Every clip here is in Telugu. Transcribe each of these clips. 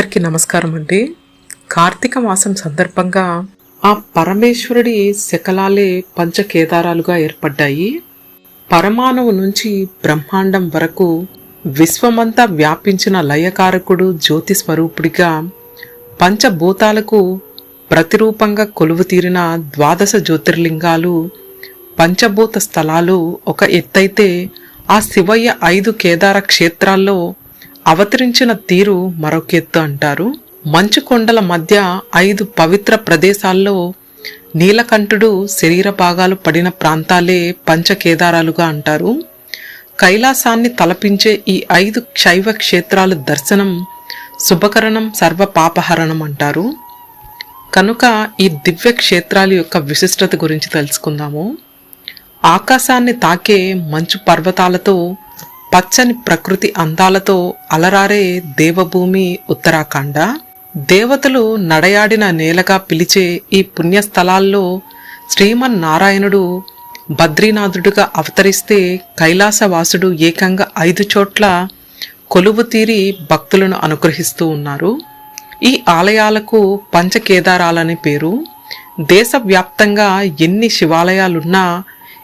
అందరికీ నమస్కారం అండి. కార్తీక మాసం సందర్భంగా ఆ పరమేశ్వరుడి శకలాలే పంచకేదారాలుగా ఏర్పడ్డాయి. పరమాణువు నుంచి బ్రహ్మాండం వరకు విశ్వమంతా వ్యాపించిన లయకారకుడు జ్యోతి స్వరూపుడిగా పంచభూతాలకు ప్రతిరూపంగా కొలువు తీరిన ద్వాదశ జ్యోతిర్లింగాలు పంచభూత స్థలాలు ఒక ఎత్తైతే ఆ శివయ్య ఐదు కేదార క్షేత్రాల్లో అవతరించిన తీరు మరొక ఎత్తు అంటారు. మంచు కొండల మధ్య ఐదు పవిత్ర ప్రదేశాల్లో నీలకంఠుడు శరీర భాగాలు పడిన ప్రాంతాలే పంచకేదారాలుగా అంటారు. కైలాసాన్ని తలపించే ఈ ఐదు శైవ క్షేత్రాలు దర్శనం శుభకరణం సర్వ పాపహరణం అంటారు. కనుక ఈ దివ్య క్షేత్రాల యొక్క విశిష్టత గురించి తెలుసుకుందాము. ఆకాశాన్ని తాకే మంచు పర్వతాలతో పచ్చని ప్రకృతి అందాలతో అలరారే దేవభూమి ఉత్తరాఖండ. దేవతలు నడయాడిన నేలగా పిలిచే ఈ పుణ్యస్థలాల్లో శ్రీమన్నారాయణుడు బద్రీనాథుడుగా అవతరిస్తే కైలాసవాసుడు ఏకంగా ఐదు చోట్ల కొలువు తీరి భక్తులను అనుగ్రహిస్తూ ఉన్నారు. ఈ ఆలయాలకు పంచకేదారాలని పేరు. దేశవ్యాప్తంగా ఎన్ని శివాలయాలున్నా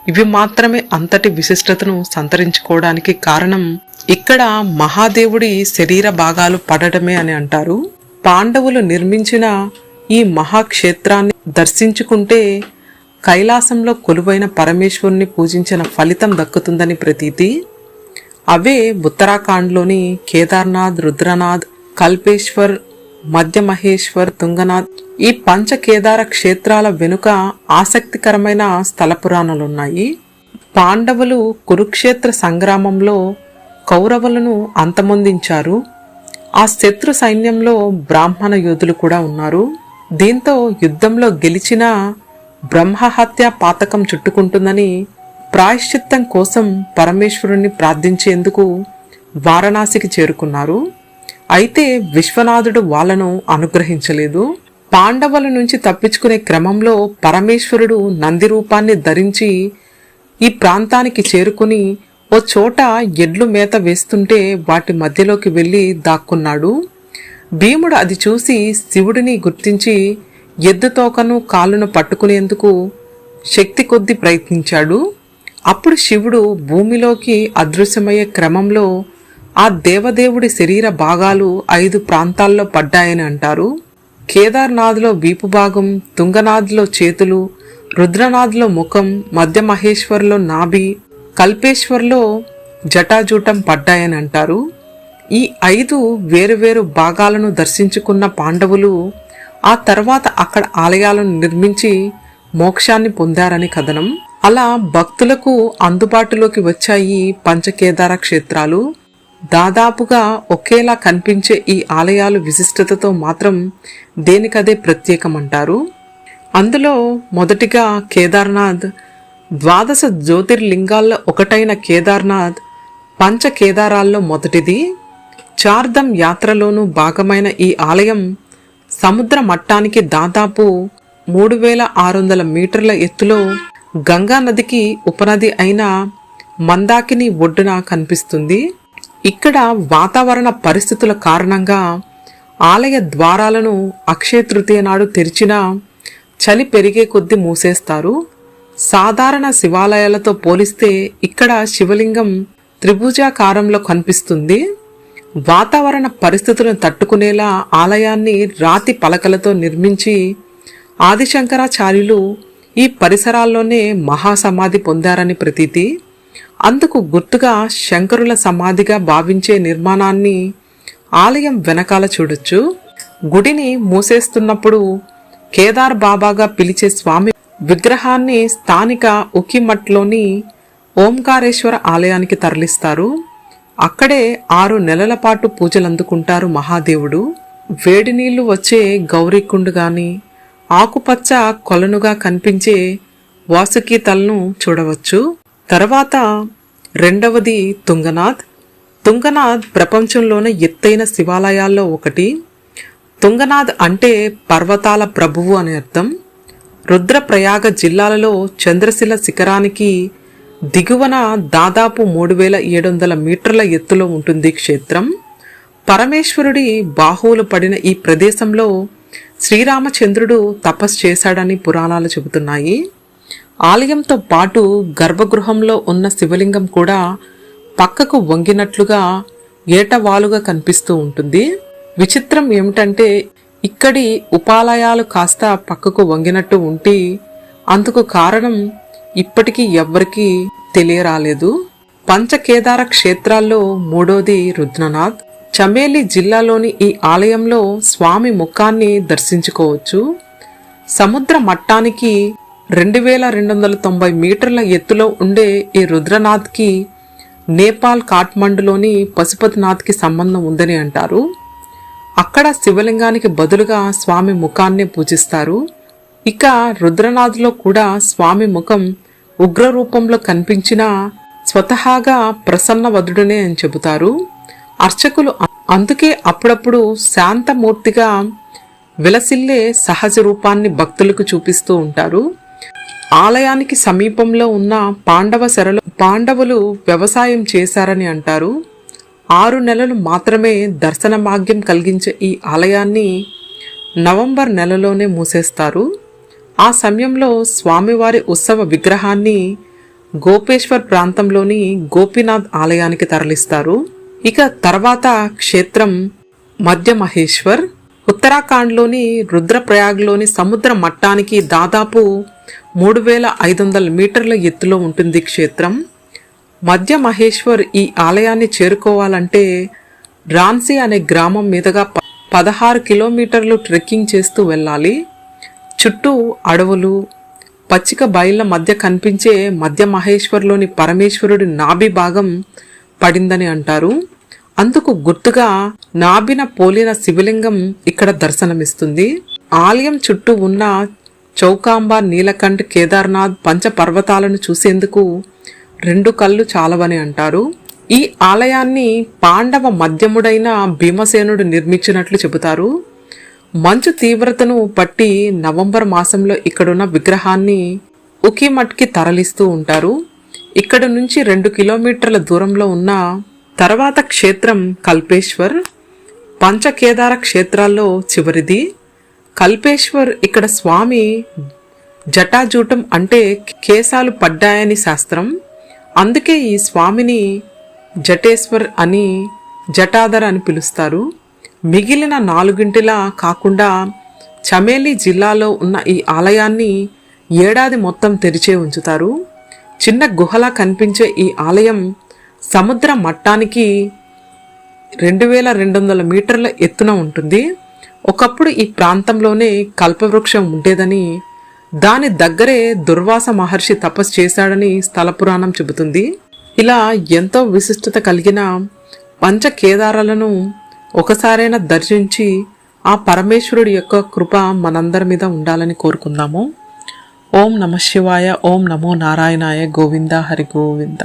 ఇవి మాత్రమే అంతటి విశిష్టతను సంతరించుకోవడానికి కారణం ఇక్కడ మహాదేవుడి శరీర భాగాలు పడటమే అని అంటారు. పాండవులు నిర్మించిన ఈ మహాక్షేత్రాన్ని దర్శించుకుంటే కైలాసంలో కొలువైన పరమేశ్వరుని పూజించిన ఫలితం దక్కుతుందని ప్రతీతి. అవే ఉత్తరాఖండ్లోని కేదార్నాథ్ రుద్రనాథ్ కల్పేశ్వర్ మధ్య మహేశ్వర్ తుంగనాథ్ ఈ పంచకేదార క్షేత్రాల వెనుక ఆసక్తికరమైన స్థల పురాణాలున్నాయి. పాండవులు కురుక్షేత్ర సంగ్రామంలో కౌరవులను అంతమొందించారు. ఆ శత్రు సైన్యంలో బ్రాహ్మణ యోధులు కూడా ఉన్నారు. దీంతో యుద్ధంలో గెలిచిన బ్రహ్మహత్య పాతకం చుట్టుకుంటుందని ప్రాయశ్చిత్తం కోసం పరమేశ్వరుణ్ణి ప్రార్థించేందుకు వారణాసికి చేరుకున్నారు. అయితే విశ్వనాథుడు వాళ్ళను అనుగ్రహించలేదు. పాండవుల నుంచి తప్పించుకునే క్రమంలో పరమేశ్వరుడు నంది రూపాన్ని ధరించి ఈ ప్రాంతానికి చేరుకుని ఓ చోట ఎడ్లు మేత వేస్తుంటే వాటి మధ్యలోకి వెళ్ళి దాక్కున్నాడు. భీముడు అది చూసి శివుడిని గుర్తించి ఎద్దు తోకను కాళ్ళను పట్టుకునేందుకు శక్తి కొద్ది ప్రయత్నించాడు. అప్పుడు శివుడు భూమిలోకి అదృశ్యమయ్యే క్రమంలో ఆ దేవదేవుడి శరీర భాగాలు ఐదు ప్రాంతాల్లో పడ్డాయని అంటారు. కేదార్నాథ్లో వీపు భాగం తుంగనాథ్లో చేతులు రుద్రనాథ్లో ముఖం మధ్య మహేశ్వర్లో నాభి కల్పేశ్వర్లో జటాజూటం పడ్డాయని అంటారు. ఈ ఐదు వేరువేరు భాగాలను దర్శించుకున్న పాండవులు ఆ తర్వాత అక్కడ ఆలయాలను నిర్మించి మోక్షాన్ని పొందారని కథనం. అలా భక్తులకు అందుబాటులోకి వచ్చాయి పంచకేదార క్షేత్రాలు. దాదాపుగా ఒకేలా కనిపించే ఈ ఆలయాలు విశిష్టతతో మాత్రం దేనికదే ప్రత్యేకమంటారు? అందులో మొదటిగా కేదార్నాథ్ ద్వాదశ జ్యోతిర్లింగాల్లో ఒకటైన కేదార్నాథ్ పంచ కేదారాల్లో మొదటిది. చార్ధం యాత్రలోనూ భాగమైన ఈ ఆలయం సముద్ర మట్టానికి దాదాపు మూడు వేల ఆరు వందల మీటర్ల ఎత్తులో గంగా నదికి ఉపనది అయిన మందాకిని ఒడ్డున కనిపిస్తుంది. ఇక్కడ వాతావరణ పరిస్థితుల కారణంగా ఆలయ ద్వారాలను అక్షయ తృతీయ నాడు తెరిచినా చలి పెరిగే కొద్దీ మూసేస్తారు. సాధారణ శివాలయాలతో పోలిస్తే ఇక్కడ శివలింగం త్రిభుజాకారంలో కనిపిస్తుంది. వాతావరణ పరిస్థితులను తట్టుకునేలా ఆలయాన్ని రాతి పలకలతో నిర్మించి ఆదిశంకరాచార్యులు ఈ పరిసరాల్లోనే మహాసమాధి పొందారని ప్రతీతి. అందుకు గుర్తుగా శంకరుల సమాధిగా భావించే నిర్మాణాన్ని ఆలయం వెనకాల చూడొచ్చు. గుడిని మూసేస్తున్నప్పుడు కేదార్ బాబాగా పిలిచే స్వామి విగ్రహాన్ని స్థానిక ఉకిమట్లోని ఓంకారేశ్వర ఆలయానికి తరలిస్తారు. అక్కడే ఆరు నెలల పాటు పూజలందుకుంటారు మహాదేవుడు. వేడి నీళ్ళు వచ్చే గౌరీకుండు గాని ఆకుపచ్చ కొలనుగా కనిపించే వాసుకీతలను చూడవచ్చు. తర్వాత రెండవది తుంగనాథ్. తుంగనాథ్ ప్రపంచంలోనే ఎత్తైన శివాలయాల్లో ఒకటి. తుంగనాథ్ అంటే పర్వతాల ప్రభువు అని అర్థం. రుద్రప్రయాగ జిల్లాలలో చంద్రశిల శిఖరానికి దిగువన దాదాపు మూడు వేల ఏడు వందల మీటర్ల ఎత్తులో ఉంటుంది క్షేత్రం. పరమేశ్వరుడి బాహువులు పడిన ఈ ప్రదేశంలో శ్రీరామచంద్రుడు తపస్సు చేశాడని పురాణాలు చెబుతున్నాయి. ఆలయంతో పాటు గర్భగృహంలో ఉన్న శివలింగం కూడా పక్కకు వంగినట్లుగా ఏటవాలుగా కనిపిస్తూ ఉంటుంది. విచిత్రం ఏమిటంటే ఇక్కడి ఉపాలయాలు కాస్త పక్కకు వంగినట్టు ఉంటే అందుకు కారణం ఇప్పటికీ ఎవ్వరికీ తెలియరాలేదు. పంచకేదార క్షేత్రాల్లో మూడోది రుద్రనాథ్. చమేలి జిల్లాలోని ఈ ఆలయంలో స్వామి ముఖాన్ని దర్శించుకోవచ్చు. సముద్ర మట్టానికి రెండు వేల రెండు వందల తొంభై మీటర్ల ఎత్తులో ఉండే ఈ రుద్రనాథ్కి నేపాల్ కాఠ్మండులోని పశుపతినాథ్కి సంబంధం ఉందని అంటారు. అక్కడ శివలింగానికి బదులుగా స్వామి ముఖాన్నే పూజిస్తారు. ఇక రుద్రనాథ్లో కూడా స్వామి ముఖం ఉగ్ర రూపంలో కనిపించినా స్వతహాగా ప్రసన్నవదుడనే అని చెబుతారు. అర్చకులు అందుకే అప్పుడప్పుడు శాంతమూర్తిగా విలసిల్లే సహజ రూపాన్ని భక్తులకు చూపిస్తూ ఉంటారు. ఆలయానికి సమీపంలో ఉన్న పాండవ శరలో పాండవులు వ్యవసాయం చేశారని అంటారు. ఆరు నెలలు మాత్రమే దర్శన భాగ్యం కలిగించే ఈ ఆలయాన్ని నవంబర్ నెలలోనే మూసేస్తారు. ఆ సమయంలో స్వామివారి ఉత్సవ విగ్రహాన్ని గోపేశ్వర్ ప్రాంతంలోని గోపీనాథ్ ఆలయానికి తరలిస్తారు. ఇక తర్వాత క్షేత్రం మధ్య మహేశ్వర్ ఉత్తరాఖండ్లోని రుద్రప్రయాగ్లోని సముద్ర మట్టానికి దాదాపు మూడు వేల ఐదు వందల మీటర్ల ఎత్తులో ఉంటుంది క్షేత్రం. మధ్య మహేశ్వర్ ఈ ఆలయాన్ని చేరుకోవాలంటే రాన్సీ అనే గ్రామం మీదుగా పదహారు కిలోమీటర్లు ట్రెక్కింగ్ చేస్తూ వెళ్ళాలి. చుట్టూ అడవులు పచ్చిక బయళ్ళ మధ్య కనిపించే మధ్య మహేశ్వర్లోని పరమేశ్వరుడి నాభి భాగం పడిందని అంటారు. అందుకు గుర్తుగా నాభిన పోలిన శివలింగం ఇక్కడ దర్శనమిస్తుంది. ఆలయం చుట్టూ ఉన్న చౌకాంబ నీలకంఠ్ కేదార్నాథ్ పంచపర్వతాలను చూసేందుకు రెండు కళ్ళు చాలవని అంటారు. ఈ ఆలయాన్ని పాండవ మధ్యముడైన భీమసేనుడు నిర్మించినట్లు చెబుతారు. మంచు తీవ్రతను బట్టి నవంబర్ మాసంలో ఇక్కడున్న విగ్రహాన్ని ఉకిమట్కి తరలిస్తూ ఉంటారు. ఇక్కడ నుంచి రెండు కిలోమీటర్ల దూరంలో ఉన్న తర్వాత క్షేత్రం కల్పేశ్వర్ పంచకేదార క్షేత్రాల్లో చివరిది. కల్పేశ్వర్ ఇక్కడ స్వామి జటాజూటం అంటే కేశాలు పడ్డాయని శాస్త్రం. అందుకే ఈ స్వామిని జటేశ్వర్ అని జటాధర్ అని పిలుస్తారు. మిగిలిన నాలుగింటిలా కాకుండా చమేలి జిల్లాలో ఉన్న ఈ ఆలయాన్ని ఏడాది మొత్తం తెరిచే ఉంచుతారు. చిన్న గుహలా కనిపించే ఈ ఆలయం సముద్ర మట్టానికి రెండు వేల రెండు వందల మీటర్ల ఎత్తున ఉంటుంది. ఒకప్పుడు ఈ ప్రాంతంలోనే కల్పవృక్షం ఉండేదని దాని దగ్గరే దుర్వాస మహర్షి తపస్సు చేశాడని స్థల పురాణం చెబుతుంది. ఇలా ఎంతో విశిష్టత కలిగిన పంచ కేదారాలను ఒకసారైనా దర్శించి ఆ పరమేశ్వరుడి యొక్క కృప మనందరి మీద ఉండాలని కోరుకుందాము. ఓం నమ శివాయ ఓం నమో నారాయణాయ గోవింద హరి గోవింద.